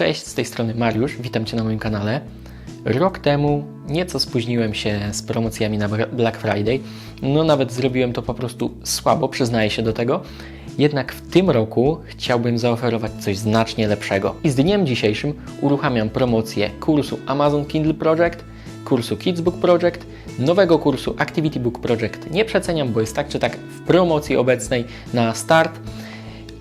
Cześć, z tej strony Mariusz, witam Cię na moim kanale. Rok temu nieco spóźniłem się z promocjami na Black Friday. No nawet zrobiłem to po prostu słabo, przyznaję się do tego. Jednak w tym roku chciałbym zaoferować coś znacznie lepszego. I z dniem dzisiejszym uruchamiam promocję kursu Amazon Kindle Project, kursu Kids Book Project, nowego kursu Activity Book Project. Nie przeceniam, bo jest tak czy tak w promocji obecnej na start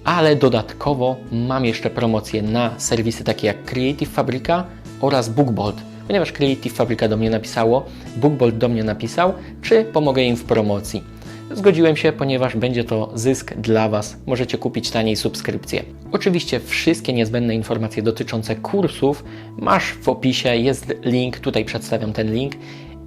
ale dodatkowo mam jeszcze promocję na serwisy takie jak Creative Fabrica oraz Bookbolt. Ponieważ Creative Fabrica do mnie napisało, Bookbolt do mnie napisał, czy pomogę im w promocji. Zgodziłem się, ponieważ będzie to zysk dla Was. Możecie kupić taniej subskrypcję. Oczywiście wszystkie niezbędne informacje dotyczące kursów masz w opisie, jest link, tutaj przedstawiam ten link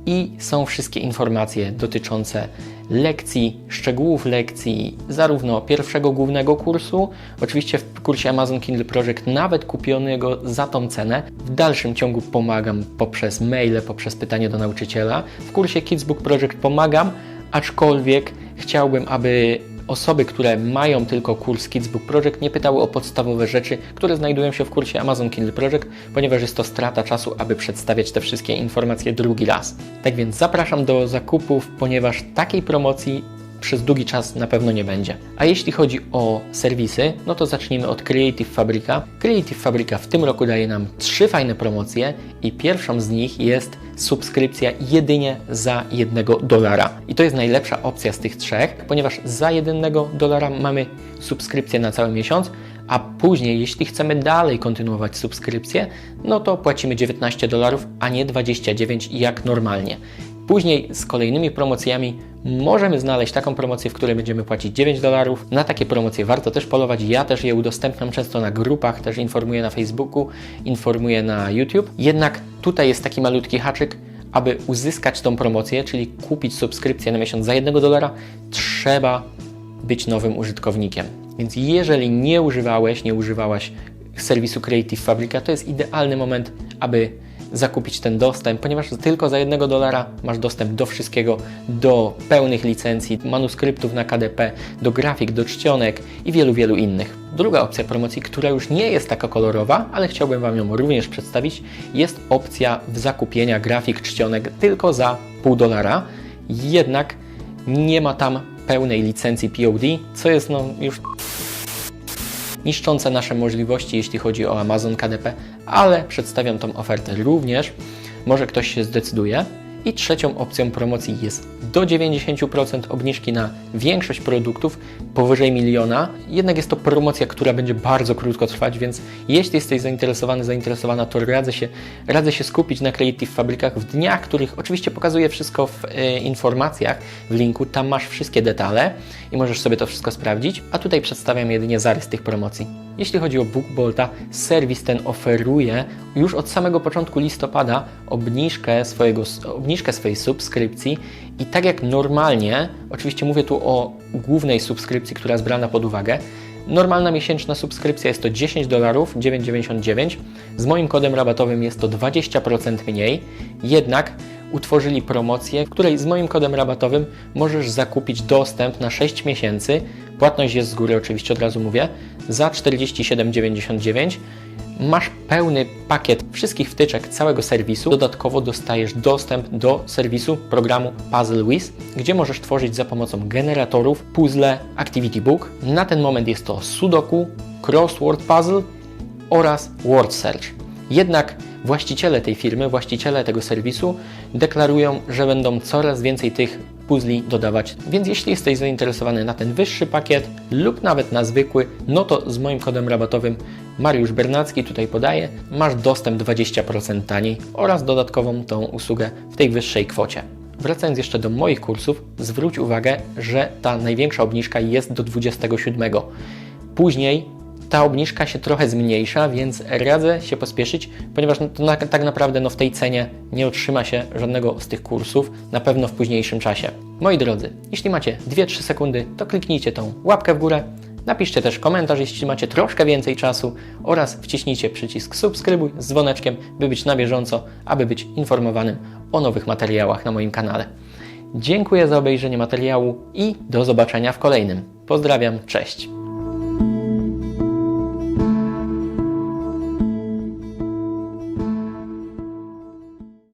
i są wszystkie informacje dotyczące lekcji, szczegółów lekcji, zarówno pierwszego głównego kursu, oczywiście w kursie Amazon Kindle Project, nawet kupionego za tą cenę. W dalszym ciągu pomagam poprzez maile, poprzez pytanie do nauczyciela. W kursie Kids Book Project pomagam, aczkolwiek chciałbym, aby osoby, które mają tylko kurs Kids Book Project, nie pytały o podstawowe rzeczy, które znajdują się w kursie Amazon Kindle Project, ponieważ jest to strata czasu, aby przedstawiać te wszystkie informacje drugi raz. Tak więc zapraszam do zakupów, ponieważ takiej promocji przez długi czas na pewno nie będzie. A jeśli chodzi o serwisy, no to zacznijmy od Creative Fabrica. Creative Fabrica w tym roku daje nam trzy fajne promocje i pierwszą z nich jest subskrypcja jedynie za jednego dolara. I to jest najlepsza opcja z tych trzech, ponieważ za jednego dolara mamy subskrypcję na cały miesiąc, a później, jeśli chcemy dalej kontynuować subskrypcję, no to płacimy 19 dolarów, a nie 29 jak normalnie. Później z kolejnymi promocjami możemy znaleźć taką promocję, w której będziemy płacić 9 dolarów. Na takie promocje warto też polować. Ja też je udostępniam często na grupach, też informuję na Facebooku, informuję na YouTube. Jednak tutaj jest taki malutki haczyk, aby uzyskać tą promocję, czyli kupić subskrypcję na miesiąc za 1 dolara, trzeba być nowym użytkownikiem. Więc jeżeli nie używałeś, nie używałaś serwisu Creative Fabrica, to jest idealny moment, aby zakupić ten dostęp, ponieważ tylko za jednego dolara masz dostęp do wszystkiego, do pełnych licencji, manuskryptów na KDP, do grafik, do czcionek i wielu, wielu innych. Druga opcja promocji, która już nie jest taka kolorowa, ale chciałbym Wam ją również przedstawić, jest opcja zakupienia grafik czcionek tylko za pół dolara. Jednak nie ma tam pełnej licencji POD, co jest no już niszczące nasze możliwości, jeśli chodzi o Amazon KDP, ale przedstawiam tą ofertę również. Może ktoś się zdecyduje. I trzecią opcją promocji jest do 90% obniżki na większość produktów powyżej miliona. Jednak jest to promocja, która będzie bardzo krótko trwać, więc jeśli jesteś zainteresowany, zainteresowana, to radzę się, radzę się skupić na Creative Fabrykach w dniach, których oczywiście pokazuję wszystko w e, informacjach w linku. Tam masz wszystkie detale i możesz sobie to wszystko sprawdzić. A tutaj przedstawiam jedynie zarys tych promocji. Jeśli chodzi o BookBolta, serwis ten oferuje już od samego początku listopada obniżkę, swojego, obniżkę swojej subskrypcji i tak jak normalnie, oczywiście mówię tu o głównej subskrypcji, która jest brana pod uwagę, Normalna miesięczna subskrypcja jest to 10 dolarów 9,99. Z moim kodem rabatowym jest to 20% mniej. Jednak utworzyli promocję, w której z moim kodem rabatowym możesz zakupić dostęp na 6 miesięcy. Płatność jest z góry, oczywiście od razu mówię, za 47,99 masz pełny pakiet wszystkich wtyczek całego serwisu. Dodatkowo dostajesz dostęp do serwisu programu Puzzle Wiz, gdzie możesz tworzyć za pomocą generatorów puzzle Activity Book. Na ten moment jest to Sudoku, Crossword Puzzle oraz Word Search. Jednak właściciele tej firmy, właściciele tego serwisu deklarują, że będą coraz więcej tych puzli dodawać. Więc jeśli jesteś zainteresowany na ten wyższy pakiet lub nawet na zwykły, no to z moim kodem rabatowym Mariusz Bernacki tutaj podaje, masz dostęp 20% taniej oraz dodatkową tą usługę w tej wyższej kwocie. Wracając jeszcze do moich kursów, zwróć uwagę, że ta największa obniżka jest do 27. Później ta obniżka się trochę zmniejsza, więc radzę się pospieszyć, ponieważ no to na, tak naprawdę no w tej cenie nie otrzyma się żadnego z tych kursów, na pewno w późniejszym czasie. Moi drodzy, jeśli macie 2-3 sekundy, to kliknijcie tą łapkę w górę, Napiszcie też komentarz, jeśli macie troszkę więcej czasu oraz wciśnijcie przycisk subskrybuj z dzwoneczkiem, by być na bieżąco, aby być informowanym o nowych materiałach na moim kanale. Dziękuję za obejrzenie materiału i do zobaczenia w kolejnym. Pozdrawiam, cześć!